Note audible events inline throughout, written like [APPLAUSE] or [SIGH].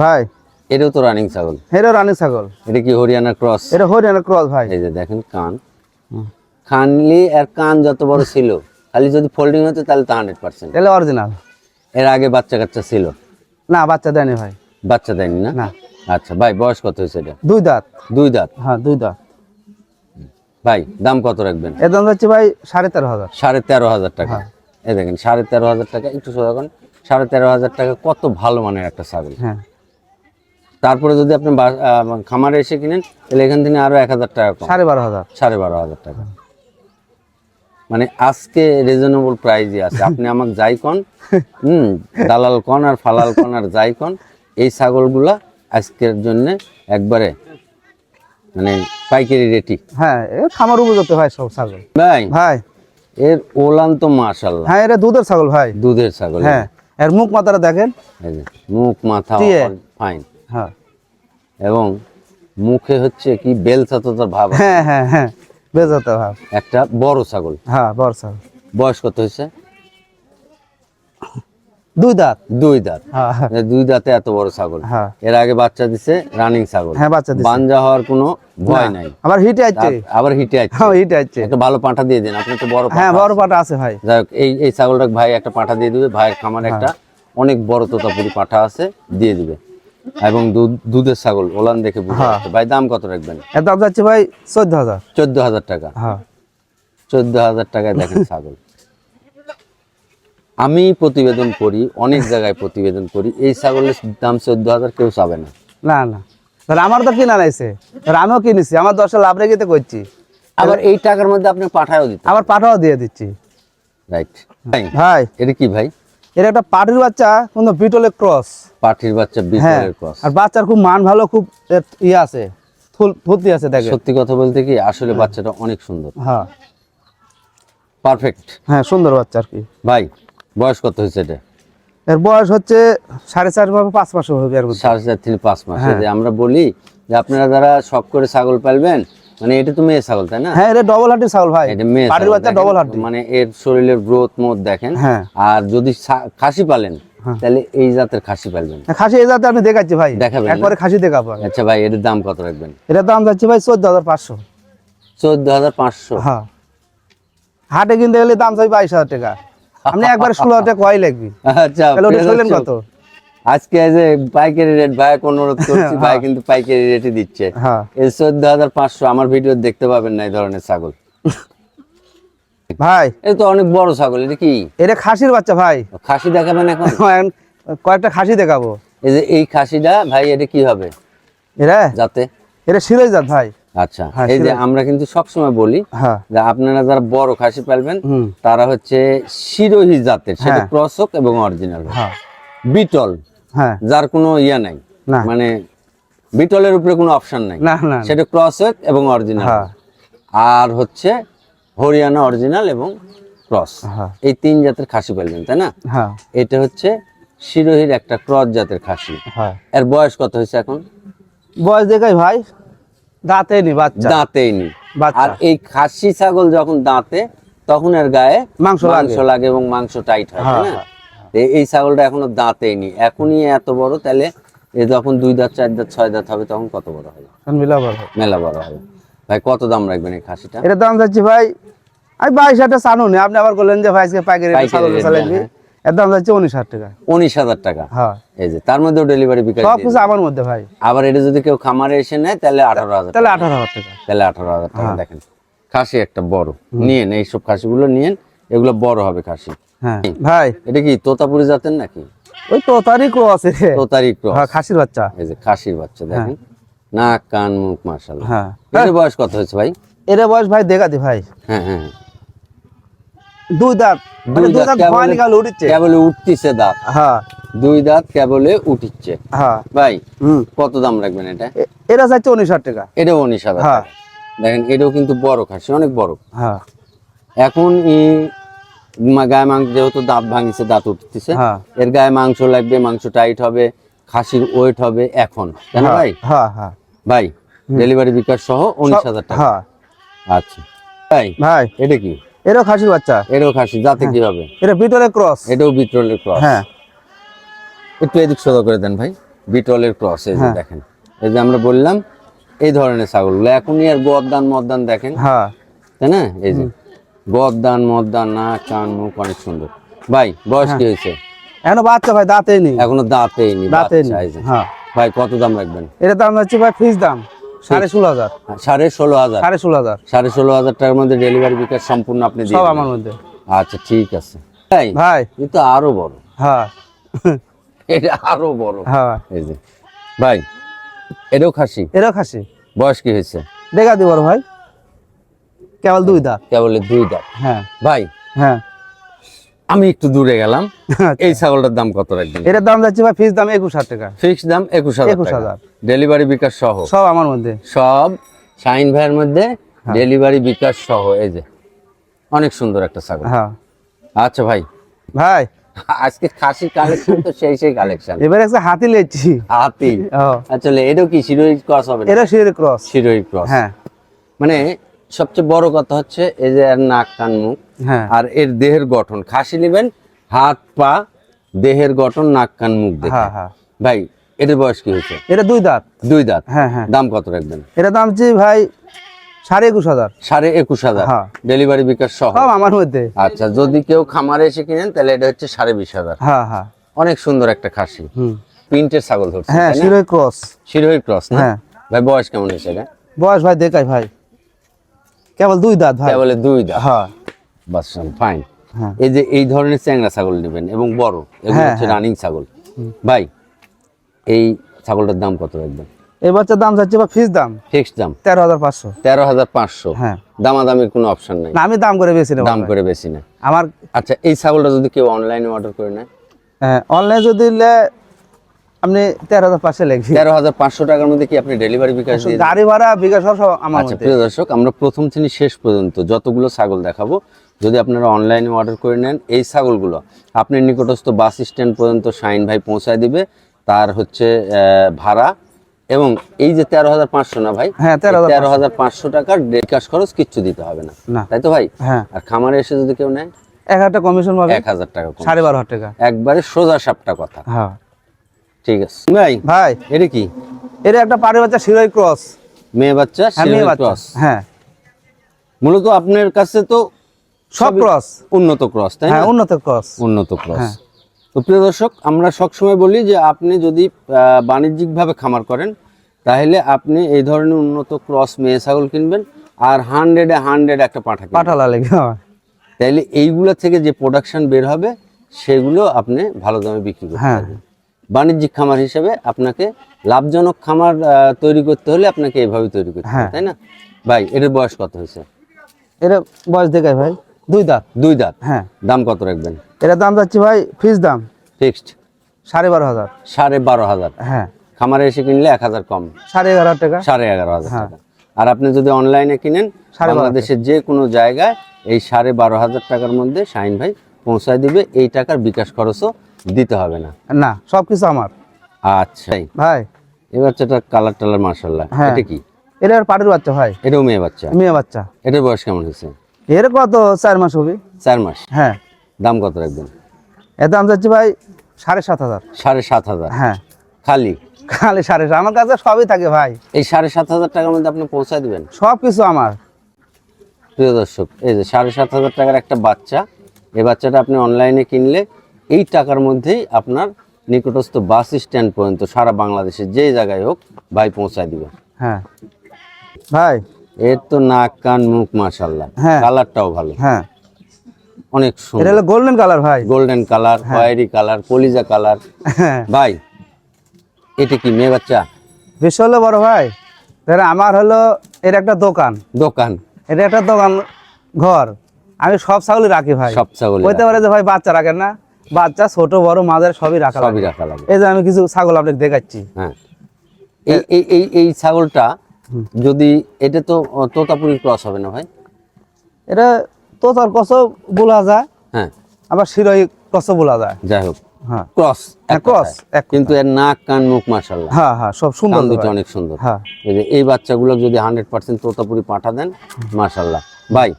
ভাই। এটাও তো রানিং ছাগল। এটা রানী ছাগল। এটা কি হরিয়ানা ক্রস এটা হরিয়ানা ক্রস ভাই। এই যে দেখেন কান। খানলি আর কান যত বড় ছিল খালি যদি ফোল্ডিং হতো তাহলে তো হান্ড্রেড পার্সেন্ট এটা অরিজিনাল এর আগে বাচ্চা কাচ্চা ছিল? না বাচ্চা দেয়নি ভাই। বাচ্চা দেয়নি না? না। আচ্ছা ভাই বয়স কত হয়েছে এটা? দুই দাঁত। দুই দাঁত? হ্যাঁ দুই দাঁত। ভাই দাম কত রাখবেন? এর দাম যাচ্ছে ভাই সাড়ে তেরো হাজার। সাড়ে তেরো হাজার টাকা। হ্যাঁ। এই দেখেন সাড়ে তেরো হাজার টাকা। একটু সোজা সাড়ে তেরো হাজার টাকা কত ভালো মানের একটা ছাগল। হ্যাঁ। তারপরে যদি আপনি বা- খামারে এসে কিনেন তাহলে এখান থেকে আরও এক হাজার টাকা সাড়ে বারো হাজার। সাড়ে বারো হাজার টাকা। মানে আজকে রিজনেবল প্রাইজই আছে। আপনি [LAUGHS] আমাকে যাই কন হুম দালাল কন আর ফালাল কন আর যাই কন এই ছাগলগুলা আজকের জন্য একবারে মানে পাইকারি রেটি হ্যাঁ খামার উপযুক্ত ভাই সব ছাগল। ভাই ভাই। এর ওলান তো মাশাল্লাহ হ্যাঁ এটা দুধের ছাগল ভাই। দুধের ছাগল। হ্যাঁ। এর মুখ মাথাটা দেখেন। মুখ মাথা। ফাইন হ্যাঁ। এবং মুখে হচ্ছে কি বেলসাততার ভাব হ্যাঁ হ্যাঁ হ্যাঁ বেজাতে ভাব। একটা বড় ছাগল। হ্যাঁ বড় ছাগল। বয়স কত হয়েছে? দুই দাঁত। দুই দাঁত। হ্যাঁ। এই দুই দাঁতে এত বড় ছাগল। হ্যাঁ। এর আগে বাচ্চা দিছে রানিং ছাগল। হ্যাঁ বাচ্চা দিছে। বাঞ্জা হওয়ার কোনো ভয় নাই। আবার হিটে আছে আবার হিটে আছে হ্যাঁ হিটে আছে একটা ভালো পাঁঠা দিয়ে দিন আপনি তো বড় হ্যাঁ বড় পাটা আছে ভাই। যাই হোক, এই এই ছাগলটা ভাই একটা পাঁঠা দিয়ে দিবে ভাইয়ের খামার একটা অনেক বড় তোতাপুরি পাঁঠা আছে দিয়ে দিবে। এবং দুধ দুধের ছাগল ওলান দেখে বুঝতে। ভাই দাম কত রাখবেন? এর দাম যাচ্ছে ভাই চোদ্দ হাজার। চোদ্দ হাজার টাকা। চোদ্দ হাজার টাকায় দেখেন ছাগল। আমি প্রতিবেদন করি অনেক জায়গায় প্রতিবেদন করি। এই ছাগলের দাম চোদ্দ হাজার কেউ চাবে না। না না। তাহলে আমার তো কিনা নাইছে আমিও কিনেছি আমার দশটা লাভ রেখে করছি। আবার এই টাকার মধ্যে আপনি পাঠায়ও দিতে আবার পাঠাও দিয়ে দিচ্ছি। রাইট ভাই। এটা কি ভাই? এটা একটা পাটির বাচ্চা কিন্তু বিটলের ক্রস। পাঠির বাচ্চা হ্যাঁ। বিটলের ক্রস। আর বাচ্চার খুব মান ভালো খুব ইয়ে আছে। ফুল ফুর্তি আছে দেখে সত্যি কথা বলতে কি আসলে বাচ্চাটা অনেক সুন্দর। হ্যাঁ। পারফেক্ট হ্যাঁ সুন্দর বাচ্চা আর কি। ভাই বয়স কত হয়েছে এটা? এর বয়স হচ্ছে সাড়ে চার বা পাঁচ মাস হবে মধ্যে। সাড়ে চার থেকে পাঁচ মাস। হ্যাঁ। আমরা বলি যে আপনারা যারা শখ করে ছাগল পালবেন মানে এটা তো মেয়ে ছাগল তাই না? হ্যাঁ এটা ডবল হাড্ডি ছাগল ভাই। এটা মেয়ে পাটির বাচ্চা ডবল হাড্ডি। মানে এর শরীরের গ্রোথ মোট দেখেন। হ্যাঁ। আর যদি খাসি পালেন হ্যাঁ। তাহলে এই জাতের খাসি পালবেন। খাসি এই জাতে আমি দেখাচ্ছি ভাই। দেখাবেন একবারে খাসি দেখাবো আচ্ছা ভাই এর দাম কত রাখবেন? এটার দাম যাচ্ছে ভাই চোদ্দ হাজার পাঁচশো। চোদ্দ হাজার পাঁচশো? হ্যাঁ। হাটে কিনতে গেলে দাম চাই বাইশ হাজার টাকা। আপনি একবার ষোলো হাজার কয় লাগবে? আচ্ছা কত? আজকে এই যে পাইকারি রেট ভাই অনুরোধ করছি ভাই কিন্তু পাইকারি রেটে দিচ্ছে। হ্যাঁ। এই চোদ্দ হাজার পাঁচশো আমার ভিডিও দেখতে পাবেন না এই ধরনের ছাগল। ভাই। এটা তো অনেক বড় ছাগল এটা কি? এটা খাসির বাচ্চা ভাই। খাসি দেখাবেন এখন? [LAUGHS] কয়েকটা খাসি দেখাবো। এই যে এই খাসিটা ভাই এটা কি হবে? এরা যাতে। এটা সিরাজ জাত ভাই। আচ্ছা হ্যাঁ, এই যে। আমরা কিন্তু সবসময় বলি হ্যাঁ। যে আপনারা যারা বড় খাসি পালবেন তারা হচ্ছে শিরোহী জাতের সেটা হ্যাঁ। ক্রস হোক এবং অরিজিনাল হ্যাঁ। বিটল হ্যাঁ। যার কোনো ইয়া নাই। মানে বিটলের উপরে কোনো অপশন নাই। সেটা ক্রস হোক এবং অরিজিনাল হ্যাঁ। আর হচ্ছে হরিয়ানা অরিজিনাল এবং ক্রস। হ্যাঁ। এই তিন জাতের খাসি পালবেন তাই না? হ্যাঁ। এটা হচ্ছে শিরোহীর একটা ক্রস জাতের খাসি। হ্যাঁ। এর বয়স কত হয়েছে এখন? বয়স দেখাই ভাই। দাঁতে নি বাচ্চা। দাঁতেই নি। বাচ্চা। আর এই খাসি ছাগল যখন দাঁতে তখন এর গায়ে মাংস মাংস লাগে এবং মাংস টাইট হয় হ্যাঁ, না? এই ছাগলটা এখনও দাঁতেই নি। এখনই এত বড় তাহলে এ যখন দুই দাঁত চার দাঁত ছয় দাঁত হবে তখন কত বড় হবে? মিলাবার হয়। মেলা বড় হবে। ভাই কত দাম রাখবেন এই খাসিটা? এটার দাম যাচ্ছে ভাই আমি বাইশ হাজার চানু নি। আপনি আবার বললেন যে ভাই আজকে পাইকারি ছাগল চালাইবি এর দাম যাচ্ছে উনিশ হাজার টাকা। উনিশ হাজার টাকা। হ্যাঁ। এই যে তার মধ্যেও ডেলিভারি বিকাশ সব কিছু আমার মধ্যে ভাই। আবার এটা যদি কেউ খামারে এসে নেয় তাহলে আঠারো হাজার তাহলে আঠারো হাজার টাকা। তাহলে আঠারো হাজার টাকা হ্যাঁ। দেখেন। খাসি একটা বড়। নিয়েন এইসব খাসিগুলো নিয়েন এগুলো বড় হবে খাসি। হ্যাঁ। ভাই। এটা কি তোতাপুরি জাতের নাকি? ওই তোতারি ক্রস হ্যাঁ খাসির বাচ্চা। এই যে খাসির বাচ্চা দেখেন। নাক কান মুখ মাশাআল্লাহ। হ্যাঁ। এর বয়স কত হয়েছে ভাই? এর বয়স ভাই দেখাতি ভাই। হ্যাঁ হ্যাঁ। দুই দাঁত। মানে দুই দুই দাঁত কেবলে- নিকাল উঠছে কেবলে উঠতিছে দাঁত। হ্যাঁ। দুই দাঁত কেবলে উঠিচ্ছে। হ্যাঁ। ভাই কত দাম রাখবেন এটা? এ- এরা চাইছে উনিশ হাজার টাকা। এটাও উনিশ হাজার হ্যাঁ। দেখেন এটাও কিন্তু বড় খাসি অনেক বড় হ্যাঁ। এখন এই গায়ে মাংস যেহেতু দাঁত ভাঙিছে দাঁত উঠতেছে হ্যাঁ। এর গায়ে মাংস লাগবে মাংস টাইট হবে খাসির ওয়েট হবে এখন। কেন হ্যাঁ, ভাই? হ্যাঁ হ্যাঁ। ভাই ডেলিভারি বিকাশ সহ উনিশ হাজার টাকা। আচ্ছা। ভাই ভাই। এটা কি? এরও খাসির বাচ্চা? এটাও খাসি যাতে কি হবে এটা ভিতরে ক্রস। এটাও বিট্রোলের ক্রস। হ্যাঁ। একটু এদিক সোজা করে দেন ভাই। বিটলের ক্রস এই যে হ্যাঁ। দেখেন। এই যে আমরা বললাম এই ধরনের ছাগলগুলো। এখনই আর গদ্দান মদ্দান দেখেন। হ্যাঁ। তাই না? এই যে। গদ্দান মদ্দান না কান মুখ অনেক সুন্দর। ভাই বয়স কি হয়েছে? এখনও বাচ্চা ভাই দাঁতেই নেই। এখনও দাঁতেই নেই এই যে। হ্যাঁ। ভাই কত দাম রাখবেন? এটা দাম হচ্ছে ভাই ফিস দাম। সাড়ে ষোলো হাজার। সাড়ে ষোলো হাজার। সাড়ে ষোলো হাজার। সাড়ে ষোলো হাজার টাকার মধ্যে ডেলিভারি বিকাশ সম্পূর্ণ আপনি সব আমার মধ্যে। আচ্ছা ঠিক আছে। ভাই ভাই। এ তো আরও বড়। হ্যাঁ। এটা আরও বড়। হ্যাঁ। এই যে ভাই এটাও খাসি? এরও খাসি। বয়স কি হয়েছে? দেখা দিব ভাই। কেবল দুই দাঁত। কেবল দুই দাঁত। হ্যাঁ। ভাই হ্যাঁ। আমি একটু দূরে গেলাম। এই ছাগলটার দাম কত রাখবেন? এটার দাম যাচ্ছে ভাই ফিস দাম একুশ হাজার টাকা। ফিক্স দাম একুশ হাজার 21,000 ডেলিভারি বিকাশ সহ? সব আমার মধ্যে। সব শাইন ভাইয়ের মধ্যে হ্যাঁ। ডেলিভারি বিকাশ সহ এই যে। অনেক সুন্দর একটা ছাগল। হ্যাঁ। আচ্ছা ভাই। ভাই। আজকে খাসির কালেকশন তো সেই সেই কালেকশন এবার একটা হাতি লেছি। হাতি? আচ্ছা এটাও কি শিরোহী ক্রস হবে এটা শিরে ক্রস শিরোহী ক্রস হ্যাঁ। মানে সবচেয়ে বড় কথা হচ্ছে এই যে এর নাক কান মুখ হ্যাঁ। আর এর দেহের গঠন। খাসি নেবেন হাত পা দেহের গঠন নাক কান মুখ দেখে। হ্যাঁ হ্যাঁ। ভাই এটার বয়স কি হয়েছে? এটা দুই দাঁত। দুই দাঁত? হ্যাঁ হ্যাঁ। দাম কত রাখবেন? এটা দাম হচ্ছে ভাই সাড়ে একুশ হাজার। সাড়ে একুশ হাজার। ডেলিভারি বিকাশ সহ? আমার মধ্যে। আচ্ছা যদি কেউ খামারে এসে কিনেন তাহলে এটা হচ্ছে সাড়ে বিশ হাজার। হ্যাঁ হ্যাঁ। অনেক সুন্দর একটা খাসি। হুম। প্রিন্টের ছাগল ধরছে হ্যাঁ শিরে ক্রস। শিরোহী ক্রস হ্যাঁ। ভাই বয়স কেমন হয়েছে এটা? বয়স ভাই দেখাই ভাই। কেবল দুই দাঁত ভাই। বলে দুই দাঁত। হ্যাঁ। বাস ফাইন হ্যাঁ। এই যে এই ধরনের চ্যাংড়া ছাগল নেবেন এবং বড় এগুলো হ্যাঁ, হচ্ছে হ্যাঁ। রানিং ছাগল। ভাই এই ছাগলটার দাম কত রাখবেন? এই বাচ্চার দাম যাচ্ছে বা ফিস দাম? ফিক্সড দাম। তেরো হাজার পাঁচশো। তেরো হাজার পাঁচশো। হ্যাঁ। দামাদামির কোনো অপশন নাই। আমি দাম করে বেশি না দাম করে বেশি না আমার আচ্ছা এই ছাগলটা যদি কেউ অনলাইনে অর্ডার করে নেয়? অনলাইনে যদি আপনি তেরো হাজার পাঁচশো লেখি। তেরো হাজার পাঁচশো টাকার মধ্যে কি আপনি ডেলিভারি বিকাশ গাড়ি ভাড়া বিকাশ সব আমার আচ্ছা প্রিয় দর্শক আমরা প্রথম শ্রেণি শেষ পর্যন্ত যতগুলো ছাগল দেখাবো যদি আপনারা অনলাইনে অর্ডার করে নেন এই ছাগলগুলো আপনার নিকটস্থ বাস স্ট্যান্ড পর্যন্ত শাইন ভাই পৌঁছায় দিবে। তার হচ্ছে ভাড়া এবং এই যে তেরো হাজার পাঁচশো না ভাই? হ্যাঁ তেরো হাজার তেরো হাজার পাঁচশো টাকার বিকাশ খরচ কিচ্ছু দিতে হবে না। না। তাই তো ভাই? হ্যাঁ। আর খামারে এসে যদি কেউ নেয়? এক হাজার কমিশন পাবে। এক হাজার টাকা সাড়ে বারো হাজার টাকা। একবারে সোজা সাপটা কথা। হ্যাঁ। ঠিক আছে। ভাই ভাই এটা কি? এটা একটা পাড়ি বাচ্চা শিরোই ক্রস। মেয়ে বাচ্চা হ্যাঁ বাচ্চা। ক্রস। হ্যাঁ। মূলত আপনার কাছে তো সব ক্রস। উন্নত ক্রস তাই হ্যাঁ না উন্নত ক্রস। উন্নত ক্রস। হ্যাঁ। তো প্রিয় দর্শক আমরা সবসময় বলি যে আপনি যদি বাণিজ্যিকভাবে খামার করেন তাহলে আপনি এই ধরনের উন্নত ক্রস মেয়ে ছাগল কিনবেন আর হান্ড্রেডে হান্ড্রেড একটা পাঠা পাঠালা লেগে হ্যাঁ। তাইলে এইগুলা থেকে যে প্রোডাকশন বের হবে সেগুলো আপনি ভালো দামে বিক্রি করতে। পারবেন। বাণিজ্যিক খামার হিসেবে আপনাকে লাভজনক খামার তৈরি করতে হলে আপনাকে এইভাবে তৈরি করতে হবে হ্যাঁ। তাই না? ভাই এটার বয়স কত হয়েছে? এটা বয়স দেখাই ভাই দুই দাঁত। দুই দাঁত? হ্যাঁ। দাম কত রাখবেন? এটার দাম যাচ্ছে ভাই ফিস দাম। ফিক্সড সাড়ে বারো হাজার। সাড়ে বারো হাজার? হ্যাঁ। খামারে এসে কিনলে এক হাজার কম। সাড়ে এগারো হাজার টাকা। সাড়ে এগারো হাজার হ্যাঁ। টাকা। আর আপনি যদি অনলাইনে কিনেন সাড়ে বারো বাংলাদেশের যে কোনো জায়গায় এই সাড়ে বারো হাজার টাকার মধ্যে শাইন ভাই পৌঁছায় দিবে এই টাকার বিকাশ খরচও দিতে হবে না? না সব কিছু আমার। আচ্ছা। ভাই। এই বাচ্চাটা কালার টালার মার্শাল্লাহ হ্যাঁ। এটা কি? এটা পাড়ির বাচ্চা ভাই। এটাও মেয়ে বাচ্চা? মেয়ে বাচ্চা। এটার বয়স কেমন হয়েছে? এর কত? চার মাস হবে। চার মাস? হ্যাঁ। দাম কত রাখবেন? এর দাম যাচ্ছে ভাই সাড়ে সাত হাজার। সাড়ে সাত হাজার? হ্যাঁ। খালি? খালি সাড়ে সাত। আমার কাছে সবই থাকে ভাই। এই সাড়ে সাত হাজার টাকার মধ্যে আপনি পৌঁছায় দিবেন? সব কিছু আমার। প্রিয় দর্শক এই যে সাড়ে সাত হাজার টাকার একটা বাচ্চা এই বাচ্চাটা আপনি অনলাইনে কিনলে এই টাকার মধ্যেই আপনার নিকটস্থ বাস স্ট্যান্ড পর্যন্ত সারা বাংলাদেশে যে জায়গায় হোক ভাই পৌঁছায় দিবে। হ্যাঁ। ভাই। এর তো নাক কান মুখ মাশাল্লাহ হ্যাঁ। কালারটাও ভালো। হ্যাঁ। অনেক এটা হলো গোল্ডেন কালার ভাই। গোল্ডেন কালার খয়েরি কালার কলিজা কালার হ্যাঁ। ভাই এটা কি মেয়ে বাচ্চা? বেশি হলো বড় ভাই। তাহলে আমার হলো এর একটা দোকান। দোকান। এটা একটা দোকান ঘর। আমি সব ছাগলই রাখি ভাই। সব ছাগল বলতে পারে যে ভাই বাচ্চা রাখেন না। বাচ্চা ছোট বড় মাদার সবই রাখা সবই রাখা লাগে। এই যে আমি কিছু ছাগল আপনাকে দেখাচ্ছি। হ্যাঁ। এই এই এই ছাগলটা যদি এটা তো তোতাপুরি ক্রস হবে না ভাই? এটা তোতার তার কস বলা যায় হ্যাঁ। আবার শিরোই কস বলা যায়। যাই হোক হ্যাঁ। ক্রস হ্যাঁ, cross, এক কিন্তু এর নাক কান মুখ মাশাল্লাহ হ্যাঁ হ্যাঁ সব সুন্দর দুটো অনেক সুন্দর। হ্যাঁ। এই যে এই বাচ্চাগুলো যদি হান্ড্রেড পার্সেন্ট তোতাপুরি পাঠা দেন মাশাল্লাহ ভাই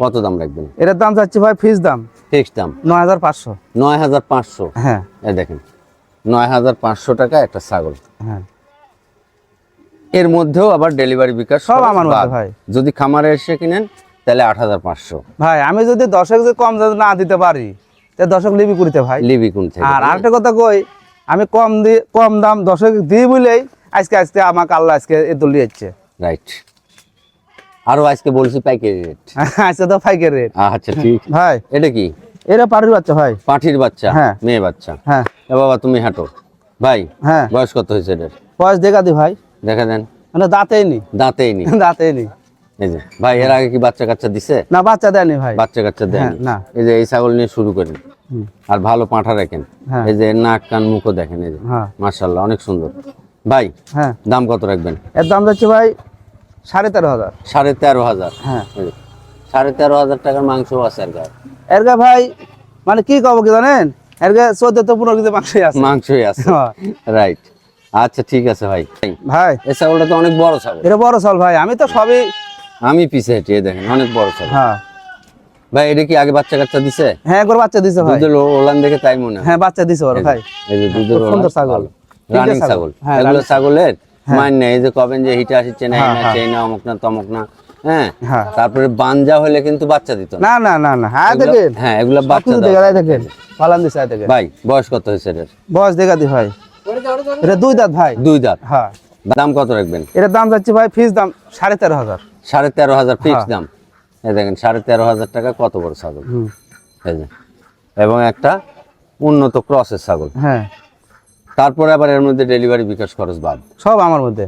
কত দাম রাখবেন? এটার দাম চাচ্ছি ভাই ফিস দাম। ফিক্সড দাম? নয় হাজার পাঁচশো। নয় হাজার পাঁচশো? হ্যাঁ। এই দেখেন নয় হাজার পাঁচশো টাকা একটা ছাগল। হ্যাঁ। এর মধ্যেও আবার ডেলিভারি বিকাশ সব আমার ভাই। যদি খামারে এসে কিনেন তাহলে আট হাজার পাঁচশো। ভাই আমি যদি দশক যদি কম যদি না দিতে পারি তা দশক লিবি করিতে ভাই। লিবি কোন থেকে। আর আরেকটা কথা কই আমি কম দি কম দাম দশক দিই বলেই আজকে আজকে আমাকে আল্লাহ আজকে এ দল দিয়েছে। রাইট। আরও আজকে বলছি পাইকারি রেট [LAUGHS] আজকে তো ফাইকের রেট আচ্ছা ঠিক। [LAUGHS] ভাই এটা কি? এরা পাড়ির বাচ্চা ভাই। পাঠির বাচ্চা হ্যাঁ। মেয়ে বাচ্চা। হ্যাঁ। বাবা তুমি হাঁটো। ভাই হ্যাঁ। বয়স কত হয়েছে এটার? বয়স দেখা দি ভাই। দেখা দেন। মানে দাঁতেই নি দাঁতেই নি [LAUGHS] দাঁতেই নি এই যে ভাই এর আগে কি বাচ্চা কাচ্চা দিছে? না বাচ্চা দেয়নি ভাই। বাচ্চা কাচ্চা দেন হ্যাঁ, না। এই যে এই ছাগল নিয়ে শুরু করেন। আর ভালো পাঁঠা রাখেন হ্যাঁ। এই যে নাক কান মুখও দেখেন। এই যে হ্যাঁ। অনেক সুন্দর। ভাই হ্যাঁ। দাম কত রাখবেন? এর দাম যাচ্ছে ভাই সাড়ে তেরো হাজার। সাড়ে তেরো হাজার। হ্যাঁ। সাড়ে তেরো হাজার টাকার মাংস আছে আর গায়ে। এরগা ভাই মানে কি কব কি জানেন? এরগা চোদ্দ তো পনেরো কেজি মাংসই আছে। মাংসই আছে। হ্যাঁ। রাইট আচ্ছা ঠিক আছে ভাই। ভাই। এই ছাগলটা তো অনেক বড় ছাগল এটা বড় চাল ভাই। আমি তো সবই আমি পিছে হেঁটে দেখেন অনেক বড় ছাগল হ্যাঁ। ভাই এটা কি আগে বাচ্চা কাচ্চা দিছে? হ্যাঁ একবার বাচ্চা দিছে ভাই। দুধের ওলান দেখে তাই মনে হয়। হ্যাঁ বাচ্চা দিছে ওর ভাই। এই যে দুধের খুব সুন্দর ছাগল। রানিং ছাগল। ছাগল। হ্যাঁ, এগুলো ছাগলের? মান নেই এই যে কবেন যে হিটে আসছে না হ্যাঁ, না হ্যাঁ। চাই না অমুক না তমুক না হ্যাঁ? হ্যাঁ। তারপরে বানজা হলে কিন্তু বাচ্চা দিত না। না না না হ্যাঁ দেখেন। হ্যাঁ এগুলো বাচ্চা সবকিছু দেওয়া। দেখা দেখেন পালান দিছে দেখেন। ভাই বয়স কত হয়েছে এটার? বয়স দেখা দি ভাই। এটা দুই দাঁত ভাই। দুই দাঁত? হ্যাঁ। দাম কত রাখবেন? এটার দাম যাচ্ছে ভাই ফিস দাম সাড়ে তেরো হাজার। সাড়ে তেরো হাজার ফিক্স হ্যাঁ। দাম। এই দেখেন সাড়ে তেরো হাজার টাকা কত বড় ছাগল। এই যে। এবং একটা উন্নত ক্রসের ছাগল। হ্যাঁ। তারপরে আবার এর মধ্যে ডেলিভারি বিকাশ খরচ বাদ। সব আমার মধ্যে।